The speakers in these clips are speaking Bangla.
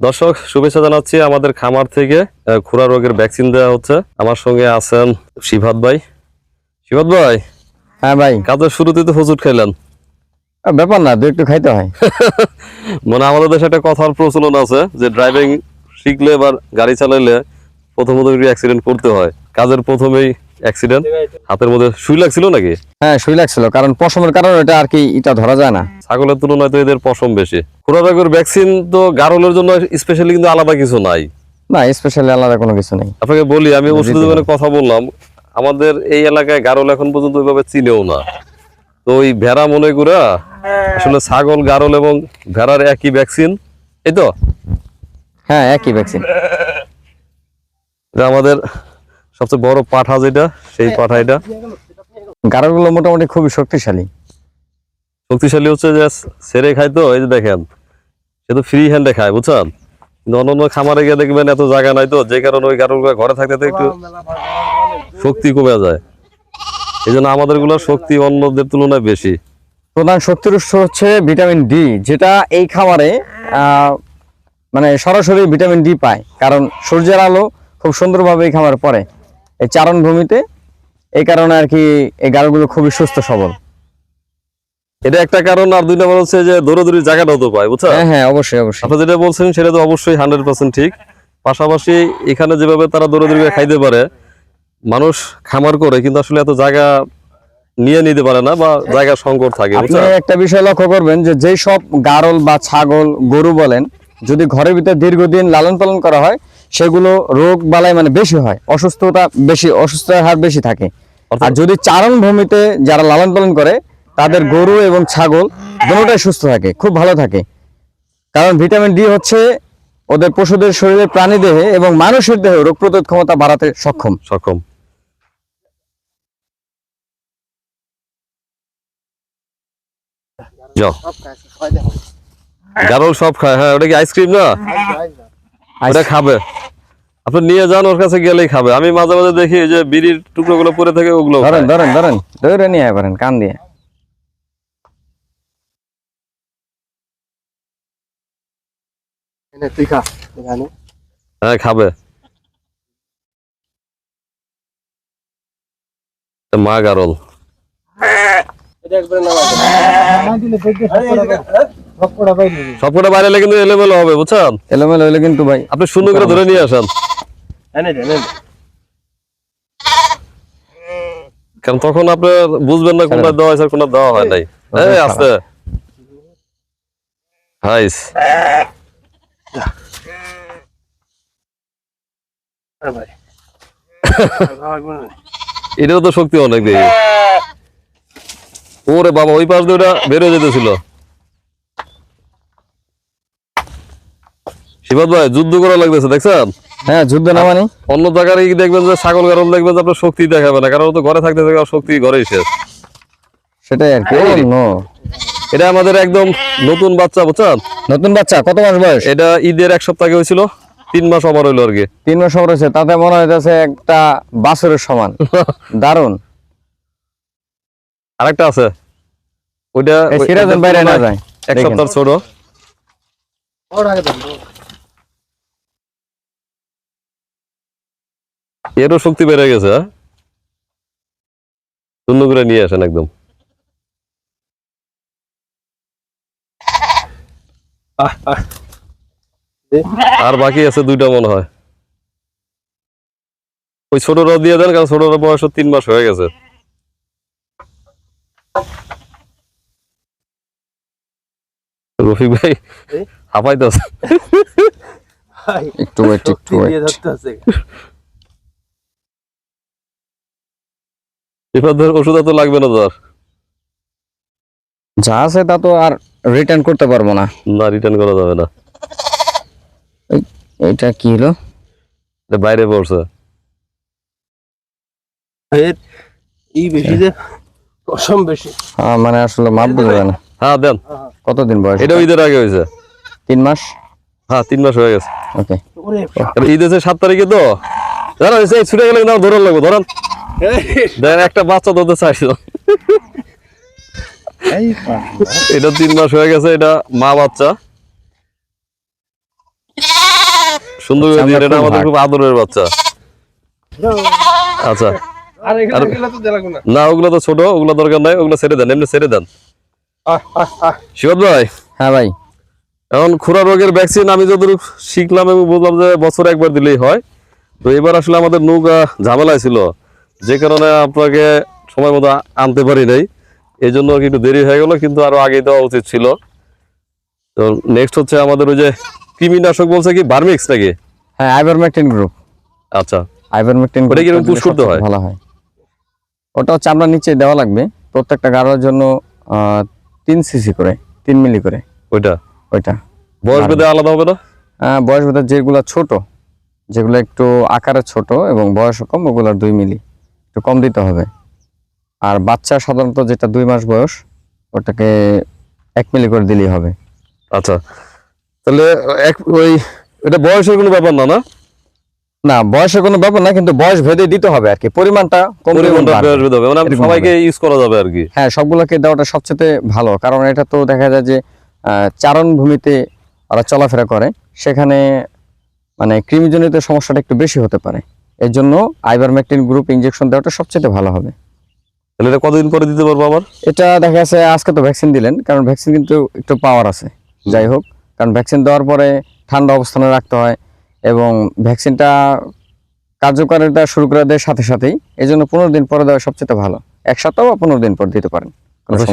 দর্শক শুভেচ্ছা জানাচ্ছি আমাদের খামার থেকে খুরা রোগের ভ্যাকসিন দেওয়া হচ্ছে। আমার সঙ্গে আছেন শিভাত ভাই। শিভাত ভাই হ্যাঁ ভাই। কাজের শুরুতে তো হুজুট খাইলেন। ব্যাপার না দু একটু খাইতে হয়। মানে আমাদের দেশে একটা কথার প্রচলন আছে যে ড্রাইভিং শিখলে বা গাড়ি চালাইলে প্রথমত একটু অ্যাক্সিডেন্ট করতে হয়। কাজের প্রথমেই অ্যাক্সিডেন্ট হাতের মধ্যে সুই লাগছিল নাকি? হ্যাঁ শুই লাগছিল কারণ পশমের কারণে এটা আর কি এটা ধরা যায় না। ছাগলের তুলনায় তো এদের পশম বেশি। খুরা ভ্যাকসিন তো গারলের জন্য স্পেশালি কিন্তু আলাদা কিছু নাই। না স্পেশালি আলাদা কোনো কিছু নেই। আপনাকে বলি আমি দিতে ওষুধের দোকানে কথা বললাম আমাদের এই এলাকায় গারল এখন পর্যন্ত ওইভাবে চিনেও না। তো ওই ভেড়া মনে করে আসলে ছাগল গারল এবং ভেড়ার একই ভ্যাকসিন এই তো? হ্যাঁ একই ভ্যাকসিন আমাদের সবচেয়ে বড় পাঠা যেটা সেই পাঠা এটা। গাড়াগুলো মোটামুটি খুবই শক্তিশালী। শক্তিশালী হচ্ছে যে সেরে খায় তো এই যে দেখেন সে তো ফ্রি হ্যান্ডে খায় বুঝছেন? অন্য খামারে গিয়ে দেখবেন এত জায়গা নাই তো যে কারণে ওই গারল ঘরে থাকতে একটু শক্তি কমে যায়। এই জন্য আমাদেরগুলোর শক্তি অন্যদের তুলনায় বেশি। প্রধান শক্তির উৎস হচ্ছে ভিটামিন ডি যেটা এই খাবারে আহ, মানে সরাসরি ভিটামিন ডি পায়। কারণ সূর্যের আলো খুব সুন্দরভাবে এই খামারে পড়ে। এই চারণ ভূমিতে এই কারণে আর কি এই গাড়গুলো খুবই সুস্থ সবল। এটা একটা কারণ আর দুই নম্বর হচ্ছে যে দৌড়াদৌড়ির জায়গাটাও তো পায় বুঝছেন হ্যাঁ হ্যাঁ অবশ্যই অবশ্যই। আপনি যেটা বলছেন সেটা তো অবশ্যই হান্ড্রেড পার্সেন্ট ঠিক। পাশাপাশি এখানে যেভাবে তারা দৌড়াদৌড়ি খাইতে পারে মানুষ খামার করে কিন্তু আসলে এত জায়গা নিয়ে নিতে পারে না বা জায়গা সংকট থাকে আপনি একটা বিষয় লক্ষ্য করবেন যে যেই সব গারল বা ছাগল গরু বলেন যদি ঘরের ভিতরে দীর্ঘদিন লালন পালন করা হয় সেগুলো রোগ বালাই মানে বেশি হয় অসুস্থতা বেশি অসুস্থতার হার বেশি থাকে। আর অর্থাৎ যদি চারণ ভূমিতে যারা লালন পালন করে তাদের গরু এবং ছাগল দুটোটাই সুস্থ থাকে খুব ভালো থাকে। কারণ ভিটামিন ডি হচ্ছে ওদের পশুদের শরীরে প্রাণী দেহে এবং মানুষের দেহে রোগ প্রতিরোধ ক্ষমতা বাড়াতে সক্ষম। সক্ষম। গারল সব খায় হ্যাঁ ওটা কি আইসক্রিম না? ওটা খাবে। আপনি নিয়ে যান ওর কাছে গেলেই খাবে। আমি মাঝে মাঝে দেখি যে বিড়ির টুকরো গুলো পরে থাকে ওগুলো ধরেন ধরেন ধরেন। ধরে নিয়ে পারেন কান দিয়ে। তুই খা হ্যাঁ খাবে। মা গারল। এটা একবারে দিলে দেখবে সবকটা বাইরে কিন্তু এলোমেলো হবে বুঝছেন? এলোমেলো হইলে কিন্তু ভাই। আপনি সুন্দর করে ধরে নিয়ে আসেন। দে কারণ তখন আপনার বুঝবেন না কোনটা দেওয়া হয়েছে কোনটা দেওয়া হয় নাই। এই আছে হাইস হ্যাঁ এটারও তো শক্তি অনেক দেখি। ওরে বাবা ওই পাশ দিয়ে ওটা বেরোয় যেতেছিল। শিবাদ ভাই যুদ্ধ করা লাগতেছে দেখছেন? হ্যাঁ যুদ্ধ নামানি অন্য জায়গায় দেখবেন যে ছাগল গারল দেখবেন যে আপনার শক্তি দেখাবে না কারণ তো ঘরে থাকতে থাকে আর শক্তি ঘরেই শেষ। সেটাই আর কি এটা আমাদের একদম নতুন বাচ্চা বুঝছেন? নতুন বাচ্চা কত মাস বয়স? এটা ঈদের এক সপ্তাহ আগে হয়েছিল তিন মাস আমার হইল আর কি। তিন মাস সময় রয়েছে তাতে মনে হইতেছে একটা বাছরের সমান। দারুণ আরেকটা আছে। ওইটা এই সিরাজের বাইরে না যায়। এক সপ্তাহ ছোট ওর আগে দেন এরও শক্তি বেড়ে গেছে হ্যাঁ? শূন্য করে নিয়ে আসেন একদম। আর বাকি আছে দুইটা মনে হয়। ওই ছোটরা দিয়ে দেন কারণ ছোটরা বয়স তিন মাস হয়ে গেছে। রফিক ভাই ভাই একটু ওয়েট একটু ওয়েট ধরতে আছে এবার ধর ওষুধ তো লাগবে না তোর যা আছে তা তো আর রিটার্ন করতে পারব না। না রিটার্ন করা যাবে না। এটা কি হলো? বাইরে পড়ছে। এর ই বেশি যে পশম বেশি। হ্যাঁ, মানে আসলে মাপ বোঝা না। হ্যাঁ দেন। কতদিন বয়স? এটা ঈদের আগে হয়েছে। তিন মাস? হ্যাঁ তিন মাস হয়ে গেছে। ওকে। ঈদ হচ্ছে সাত তারিখে তো? এই ছুটে গেলে ধরার লাগবে ধরান। একটা বাচ্চা চাইছিল এটা তিন মাস হয়ে গেছে এটা মা বাচ্চা। সুন্দর এটা আমাদের খুব আদরের বাচ্চা। আচ্ছা। না। না ওগুলো তো ছোট ওগুলো দরকার নাই ওগুলো ছেড়ে দেন এমনি ছেড়ে দেন। শিবত ভাই? হ্যাঁ ভাই। এখন খুরা রোগের ভ্যাকসিন আমি যতটুকু শিখলাম এবং বুঝলাম যে বছরে একবার দিলেই হয়। তো এবার আসলে আমাদের নৌকা ঝামেলায় ছিল। যে কারণে আপনাকে সময় মতো আনতে পারি নাই। এই জন্য একটু দেরি হয়ে গেল কিন্তু আরও আগে দেওয়া উচিত ছিল। তো নেক্সট হচ্ছে আমাদের ওই যে কৃমিনাশক বলছে কি বার্মিক্স নাকি? হ্যাঁ আইভারমেকটিন গ্রুপ আচ্ছা। আইভারমেকটিন ওটা কীরকম push করতে হয়? ভালো হয়। ওটা হচ্ছে আমরা নিচে দেওয়া লাগবে প্রত্যেকটা গাড়ার জন্য তিন সিসি করে তিন মিলি করে। ওইটা? ওইটা। বয়স ভেদে আলাদা হবে না? আহ, বয়স ভেদে যেগুলো ছোট যেগুলো একটু আকারে ছোট এবং বয়স কম ওগুলোর দুই মিলি একটু কম দিতে হবে। আর বাচ্চা সাধারণত যেটা দুই মাস বয়স ওটাকে এক মিলি করে দিলেই হবে। আচ্ছা। তাহলে এক ওই এটা বয়সের কোনো ব্যাপার না না? না বয়সের কোনো ব্যাপার না কিন্তু বয়স ভেদে দিতে হবে আর কি। পরিমাণটা কম মানে সবাইকে ইউজ করা যাবে আর কি। হ্যাঁ সবগুলোকে দেওয়াটা সবচেয়ে ভালো কারণ এটা তো দেখা যায় যে চারণ ভূমিতে ওরা চলাফেরা করে সেখানে মানে কৃমিজনিত সমস্যাটা একটু বেশি হতে পারে। এর জন্য আইভারমেকটিন গ্রুপ ইনজেকশন দেওয়াটা সবচেয়ে ভালো হবে। তাহলে এটা কতদিন পরে দিতে পারব আবার? এটা দেখা যাচ্ছে আজকে তো ভ্যাকসিন দিলেন কারণ ভ্যাকসিন কিন্তু একটু পাওয়ার আছে। যাই হোক কারণ ভ্যাকসিন দেওয়ার পরে ঠান্ডা অবস্থানে রাখতে হয় এবং ভ্যাকসিনটা কার্যকারিতা শুরু করে দেয় সাথে সাথেই এই জন্য পনেরো দিন পরে দেওয়া সবচেয়ে ভালো। এক সপ্তাহ বা পনেরো দিন পর দিতে পারেন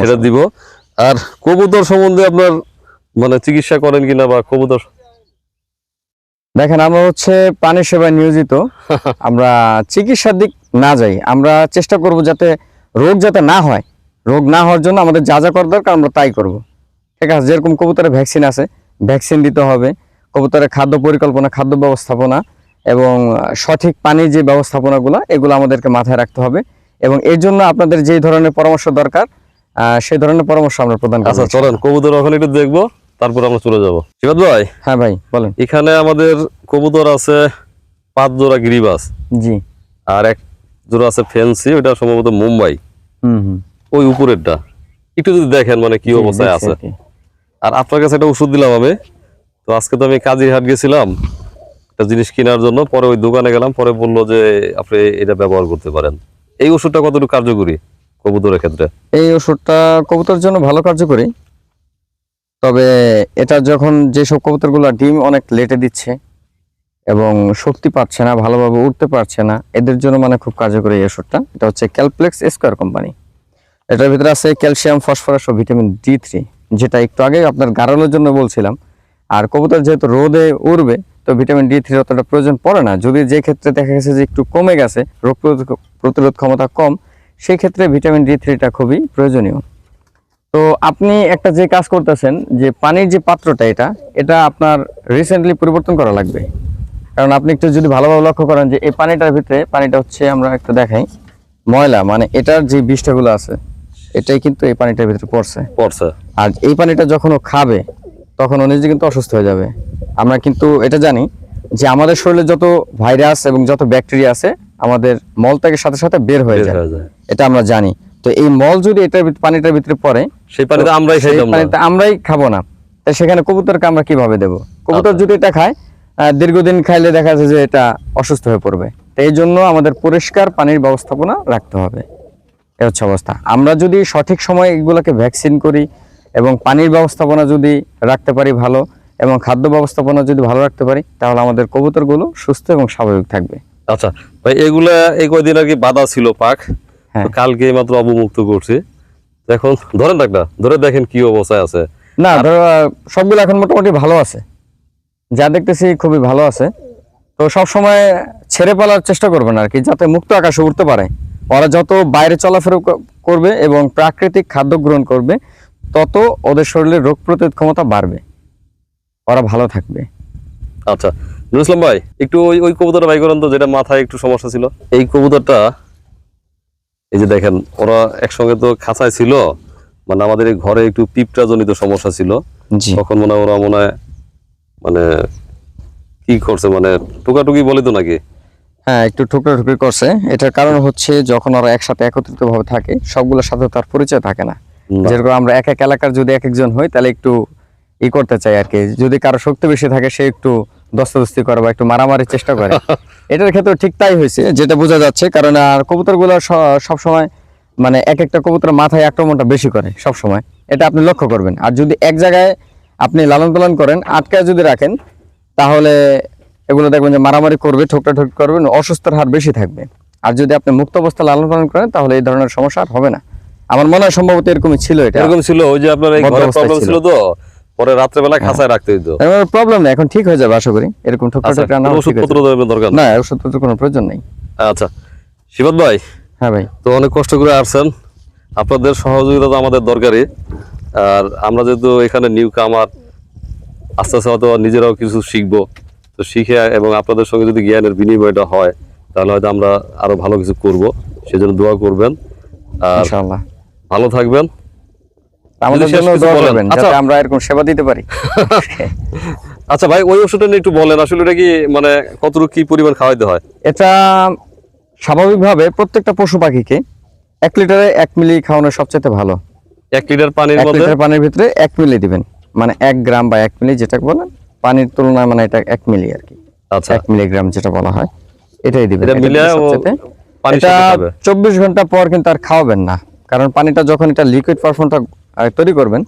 সেটা দিব। আর কবুতর সম্বন্ধে আপনার মানে চিকিৎসা করেন কিনা বা কবুতর দেখেন আমরা হচ্ছে পানি সেবায় নিয়োজিত। আমরা চিকিৎসার দিক না যাই আমরা চেষ্টা করব যাতে রোগ যাতে না হয়। রোগ না হওয়ার জন্য আমাদের যা যা করা দরকার আমরা তাই করব। ঠিক আছে যেরকম কবুতরের ভ্যাকসিন আছে ভ্যাকসিন দিতে হবে। কবুতরের খাদ্য পরিকল্পনা খাদ্য ব্যবস্থাপনা এবং সঠিক পানির যে ব্যবস্থাপনাগুলো এগুলো আমাদেরকে মাথায় রাখতে হবে এবং এর জন্য আপনাদের যেই ধরনের পরামর্শ দরকার সেই ধরনের পরামর্শ আমরা প্রদান করব। আচ্ছা চলেন কবুতর ওখানে একটু দেখব। তারপর আমরা চলে যাব। শিবাদ ভাই? হ্যাঁ ভাই বলেন। এখানে আমাদের কবুতর আছে পাঁচ জোড়া গিরিবাস। জি। আর এক জোড়া আছে ফেন্সি ওটা সম্ভবত মুম্বাই। ওই উপরেরটা। একটু যদি দেখেন মানে কি অবস্থায় আছে। আর আর আপনার কাছে একটা ওষুধ দিলাম আমি। তো আজকে তো আমি কাজিরহাট গেছিলাম একটা জিনিস কেনার জন্য। পরে ওই দোকানে গেলাম পরে বলল যে আপনি এটা ব্যবহার করতে পারেন। এই ওষুধটা কতটুকু কার্যকরী কবুতরের ক্ষেত্রে? এই ওষুধটা কবুতরের জন্য ভালো কার্যকরী। তবে এটা যখন যেসব কবুতরগুলো ডিম অনেক লেটে দিচ্ছে এবং শক্তি পাচ্ছে না, ভালোভাবে উঠতে পারছে না, এদের জন্য মানে খুব কার্যকরী এই ওষুধটা। এটা হচ্ছে ক্যালপ্লেক্স স্কোয়ার কোম্পানি এটার ভিতরে আছে ক্যালসিয়াম, ফসফরাস ও ভিটামিন ডি থ্রি যেটা একটু আগে আপনার গাড়ানোর জন্য বলছিলাম। আর কবুতর যেহেতু রোদে উড়বে, তো ভিটামিন ডি থ্রি অতটা প্রয়োজন পড়ে না। যদি যে ক্ষেত্রে দেখা গেছে যে একটু কমে গেছে, রোগ প্রতিরোধ- ক্ষমতা কম, সেই ক্ষেত্রে ভিটামিন ডি থ্রিটা খুবই প্রয়োজনীয়। তো আপনি একটা যে কাজ করতেছেন যে পানির যে পাত্রটা এটা এটা আপনার রিসেন্টলি পরিবর্তন করা লাগবে। কারণ আপনি একটু যদি ভালোভাবে লক্ষ্য করেন যে এই পানিটার ভিতরে পানিটা হচ্ছে আমরা একটু দেখাই ময়লা মানে এটার যে বিষটাগুলো আছে এটাই কিন্তু এই পানিটার ভিতরে পড়ছে। পড়ছে। আর এই পানিটা যখন ও খাবে তখন ও নিজে কিন্তু অসুস্থ হয়ে যাবে। আমরা কিন্তু এটা জানি যে আমাদের শরীরে যত ভাইরাস এবং যত ব্যাকটেরিয়া আছে আমাদের মল থেকে সাথে সাথে বের হয়ে যায়। এটা আমরা জানি। তো এই মল যদি এটার পানিটার ভিতরে পড়ে সেই পানিতে আমরাই খাইতাম না। আমরাই খাব না। সেখানে কবুতরকে আমরা কীভাবে দেব? কবুতর আচ্ছা। যদি এটা খায় দীর্ঘদিন খাইলে দেখা যাচ্ছে যে এটা অসুস্থ হয়ে পড়বে। তো এই জন্য আমাদের পরিষ্কার পানির ব্যবস্থাপনা রাখতে হবে। এ হচ্ছে অবস্থা। আমরা যদি সঠিক সময়ে এগুলোকে ভ্যাকসিন করি এবং পানির ব্যবস্থাপনা যদি রাখতে পারি ভালো এবং খাদ্য ব্যবস্থাপনা যদি ভালো রাখতে পারি তাহলে আমাদের কবুতরগুলো সুস্থ এবং স্বাভাবিক থাকবে। আচ্ছা ভাই এগুলা এই কয়দিন আর কি বাধা ছিল পাক। হ্যাঁ। কালকে মাত্র অবমুক্ত করছি। এখন ধরেন একটা ধরে দেখেন কি অবস্থায় আছে। না ধরো সবগুলো এখন মোটামুটি ভালো আছে। যা দেখতেছি খুবই ভালো আছে। তো সব সময় ছেড়ে পালার চেষ্টা করবেন আর কি যাতে মুক্ত আকাশে উঠতে পারে। ওরা যত বাইরে চলাফেরা করবে এবং প্রাকৃতিক খাদ্য গ্রহণ করবে তত ওদের শরীরে রোগ প্রতিরোধ ক্ষমতা বাড়বে। ওরা ভালো থাকবে। আচ্ছা নুর ইসলাম ভাই একটু ওই ওই কবুতরটা ভাই করেন তো যেটা মাথায় একটু সমস্যা ছিল। এই কবুতরটা এই যে দেখেন ওরা একসঙ্গে তো খাঁচায় ছিল মানে আমাদের এই ঘরে একটু পিঁপড়া জনিত সমস্যা ছিল। তখন মনে ওরা মনে মানে কি করছে মানে টুকাটুকি বলে তো নাকি? হ্যাঁ একটু টুকরো টুকরি করছে। এটার কারণ হচ্ছে যখন ওরা একসাথে একত্রিত ভাবে থাকে সবগুলোর সাথে তার পরিচয় থাকে না। না। যেরকম আমরা এক এক এলাকার যদি এক একজন হই তাহলে একটু ই করতে চাই আর কি। যদি কারও শক্তি বেশি থাকে সে একটু দস্তাদস্তি করে বা একটু মারামারির চেষ্টা করে। এটার ক্ষেত্রে ঠিক তাই হয়েছে যেটা বোঝা যাচ্ছে কারণ আর কবুতরগুলো স- সবসময় মানে এক একটা কবুতর মাথায় আক্রমণটা বেশি করে সব সময়। এটা আপনি লক্ষ্য করবেন। আর যদি এক জায়গায় আপনি লালন পালন করেন আটকায় যদি রাখেন তাহলে এগুলো দেখবেন যে মারামারি করবে ঠোকটা ঠোক করবেন অসুস্থতার হার বেশি থাকবে। আর যদি আপনি মুক্ত অবস্থা লালন পালন করেন তাহলে এই ধরনের সমস্যা আর হবে না। আমার মনে হয় সম্ভবত এরকমই ছিল এটা। এরকম ছিল ওই যে আপনার। ছিল তো? পরে রাত্রেবেলা খাঁচায় রাখতে হইতো। প্রবলেম নেই এখন ঠিক হয়ে যাবে আশা করি। এরকম আচ্ছা ঠোক রান্না কোনো ওষুধপত্র দরকার না ওষুধপত্র কোনো প্রয়োজন নেই। আচ্ছা শিবত ভাই হ্যাঁ ভাই। তো অনেক কষ্ট করে আসছেন। আপনাদের সহযোগিতা তো আমাদের দরকারই। আর আমরা যেহেতু এখানে নিউ কামার আস্তে আস্তে হয়তো নিজেরাও কিছু শিখব। তো শিখে এবং আপনাদের সঙ্গে যদি জ্ঞানের বিনিময়টা হয় তাহলে হয়তো আমরা আরও ভালো কিছু করব। সেজন্য দোয়া করবেন। আর ভালো থাকবেন। আমাদের জন্য দোয়া। করবেন আচ্ছা। যাতে আমরা এরকম সেবা দিতে পারি। আচ্ছা ভাই ওই ওষুধটা একটু বলেন। আসলে এটা কি মানে কতটুকু কি পরিমাণ খাওয়াইতে হয়? এটা স্বাভাবিকভাবে প্রত্যেকটা পশু পাখিকে এক লিটারে এক মিলি খাওয়ানো সবচেয়ে ভালো। এক লিটার পানির মধ্যে? লিটার পানির ভিতরে এক মিলি দিবেন। মানে এক গ্রাম বা এক মিলি যেটা বলেন পানির তুলনায় মানে এটা এক মিলি আর কি। আচ্ছা। এক মিলিগ্রাম যেটা বলা হয় এটাই দিবেন। এটা। চব্বিশ ঘণ্টা পর কিন্তু আর খাওয়াবেন না। কারণ পানিটা যখন এটা লিকুইড পারফর্মটা তৈরি করবেন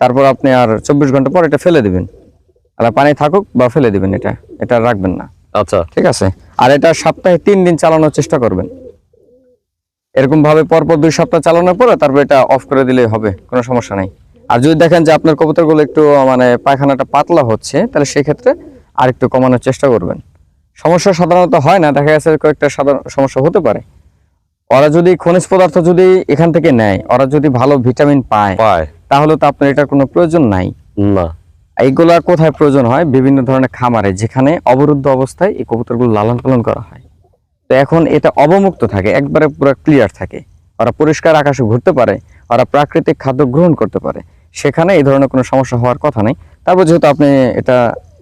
তারপর আপনি আর চব্বিশ ঘণ্টা পর এটা ফেলে দিবেন। আর পানি থাকুক বা ফেলে দিবেন এটা এটা রাখবেন না। আচ্ছা। ঠিক আছে? আর এটা সপ্তাহে তিন দিন চালানোর চেষ্টা করবেন। এরকম ভাবে পরপর দুই সপ্তাহ চালানোর পরে তারপর এটা অফ করে দিলেই হবে কোনো সমস্যা নাই। আর যদি দেখেন যে আপনার কবুতরগুলো একটু মানে পায়খানাটা পাতলা হচ্ছে তাহলে সেই ক্ষেত্রে আর একটু কমানোর চেষ্টা করবেন। সমস্যা সাধারণত হয় না দেখা গেছে কয়েকটা সাধারণ সমস্যা হতে পারে। ওরা যদি খনিজ পদার্থ যদি এখান থেকে নেয় ওরা যদি ভালো ভিটামিন পায় পায়। তাহলে তো আপনার এটার কোনো প্রয়োজন নাই। না। এইগুলা কোথায় প্রয়োজন হয়? বিভিন্ন ধরনের খামারে যেখানে অবরুদ্ধ অবস্থায় এই কবুতরগুলো লালন পালন করা হয়। তো এখন এটা অবমুক্ত থাকে একবারে পুরো ক্লিয়ার থাকে। ওরা পরিষ্কার আকাশে ঘুরতে পারে ওরা প্রাকৃতিক খাদ্য গ্রহণ করতে পারে। সেখানে এই ধরনের কোনো সমস্যা হওয়ার কথা নেই। তারপর যেহেতু আপনি এটা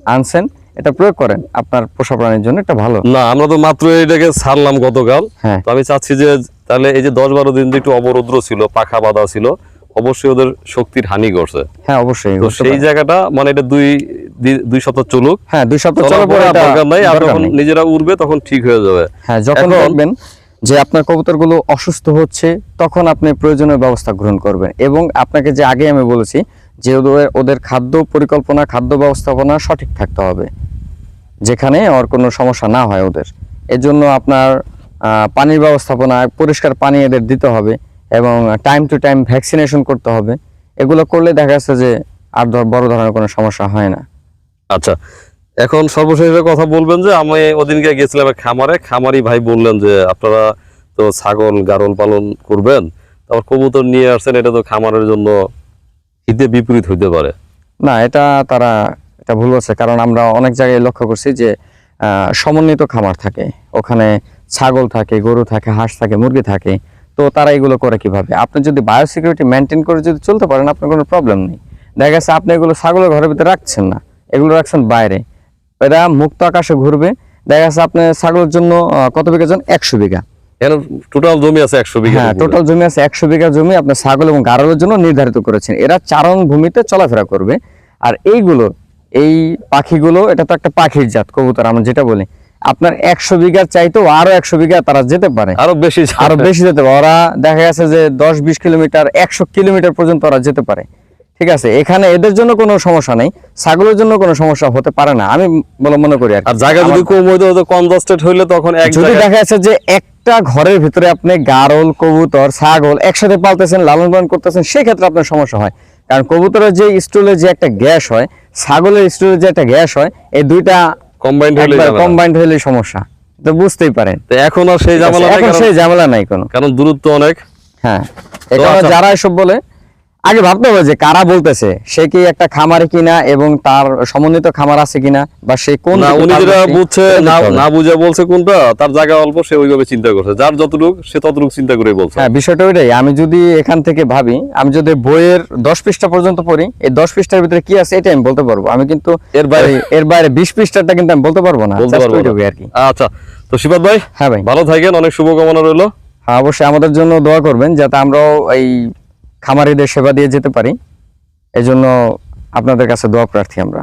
আনছেন এটা প্রয়োগ করেন আপনার পোষা প্রাণীর জন্য এটা ভালো। না আমরা তো মাত্র এটাকে ছাড়লাম গতকাল। হ্যাঁ। তো আমি চাচ্ছি যে তাহলে এই যে দশ বারো দিন একটু অবরুদ্র ছিল পাখা বাঁধা ছিল অবশ্যই ওদের শক্তির হানি করছে হ্যাঁ অবশ্যই তো সেই জায়গাটা মানে এটা দুই দুই সপ্তাহ চলুক। হ্যাঁ দুই সপ্তাহ চলার পরে দরকার নাই আর যখন নিজেরা উড়বে তখন ঠিক হয়ে যাবে। হ্যাঁ যখন দেখবেন যে আপনার কবুতরগুলো অসুস্থ হচ্ছে তখন আপনি প্রয়োজনীয় ব্যবস্থা গ্রহণ করবেন। এবং আপনাকে যে আগে আমি বলেছি যে ওদের খাদ্য পরিকল্পনা, খাদ্য ব্যবস্থাপনা সঠিক থাকতে হবে। যেখানে ওর কোনো সমস্যা না হয় ওদের। এজন্য আপনার পানির ব্যবস্থাপনা, পরিষ্কার পানি এদের দিতে হবে এবং টাইম টু টাইম ভ্যাকসিনেশন করতে হবে। এগুলো করলে দেখা যাচ্ছে যে আর বড় ধরনের কোনো সমস্যা হয় না। আচ্ছা এখন সর্বশেষে কথা বলবেন যে, আমি ওদিনকে গেছিলাম খামারে। খামারি ভাই বললেন যে, আপনারা তো ছাগল গারল পালন করবেন তারপর কবুতর নিয়ে আসছেন, এটা তো খামারের জন্য হিতে বিপরীত হইতে পারে। না, এটা তারা, এটা ভুল বলছে। কারণ আমরা অনেক জায়গায় লক্ষ্য করছি যে সমন্বিত খামার থাকে, ওখানে ছাগল থাকে, গরু থাকে, হাঁস থাকে, মুরগি থাকে। তো তারা এগুলো করে কীভাবে? আপনি যদি বায়োসিকিউরিটি মেনটেন করে যদি চলতে পারেন, আপনার কোনো প্রবলেম নেই। দেখা গেছে আপনি এগুলো ছাগলের ঘরের ভিতরে রাখছেন না, এগুলো রাখছেন বাইরে। এরা মুক্ত আকাশে ঘুরবে। দেখা যাচ্ছে আপনি ছাগলের জন্য কত বিঘা জন? একশো বিঘা। টোটাল জমি আছে একশো বিঘা হ্যাঁ টোটাল জমি আছে একশো বিঘা জমি আপনার ছাগল এবং জন্য নির্ধারিত করেছেন। এরা চারণ ভূমিতে চলাফেরা করবে। আর এইগুলো এই পাখিগুলো এটা তো একটা পাখির জাত কবুতর আমরা যেটা বলি। আপনার একশো বিঘার চাইতেও আরও একশো বিঘা তারা যেতে পারে। আরও বেশি আরও বেশি যেতে পারে। ওরা দেখা গেছে যে দশ বিশ কিলোমিটার একশো কিলোমিটার পর্যন্ত ওরা যেতে পারে। ঠিক আছে? এখানে এদের জন্য কোনো সমস্যা নেই। ছাগলের জন্য কোনো সমস্যা হতে পারে না। আমি বলে মনে করি আর জায়গা যদি কম হইতো কনজাস্টেড হইলে তখন যদি দেখা যাচ্ছে যে একটা ঘরের ভিতরে আপনি গারল কবুতর ছাগল একসাথে পালতেছেন লালন পালন করতেছেন সেই ক্ষেত্রে আপনার সমস্যা হয়। কারণ কবুতরের যে স্টুলে যে একটা গ্যাস হয় ছাগলের স্টুলে যে একটা গ্যাস হয় এই দুইটা কম্বাইন্ড না। কম্বাইন্ড হলে সমস্যা। তো বুঝতেই পারেন। তো এখন আর সেই ঝামেলা নাই এখন কারণ- সেই ঝামেলা নাই কোনো। কারণ দূরত্ব অনেক। হ্যাঁ এখানে আচ্ছা। যারা এসব বলে আগে ভাবতে হবে যে কারা বলতেছে সে কি একটা খামারে কিনা এবং তার সমন্বিত খামার আছে কিনা বা সে কোন উনি যেটা বুঝছে না বুঝে বলছে কোনটা তার জায়গা অল্প সে ওইভাবে চিন্তা করছে। যার যতটুক সে ততটুক চিন্তা করে বলছে। হ্যাঁ বিষয়টা ওইটাই। আমি যদি এখান থেকে ভাবি আমি যদি বইয়ের দশ পৃষ্ঠা পর্যন্ত পড়ি এই দশ পৃষ্ঠার ভিতরে কি আছে এটা আমি বলতে পারব। আমি কিন্তু এর বাইরে এর বাইরে বিশ পৃষ্ঠাটা কিন্তু আমি বলতে পারব না। বলতে পারব। আর কি। আচ্ছা তো শিবাদ ভাই হ্যাঁ ভাই। ভালো থাকেন অনেক শুভকামনা রইল। হ্যাঁ অবশ্যই আমাদের জন্য দোয়া করবেন যাতে আমরাও এই খামারিদের সেবা দিয়ে যেতে পারি। এজন্য আপনাদের কাছে দোয়া প্রার্থী আমরা।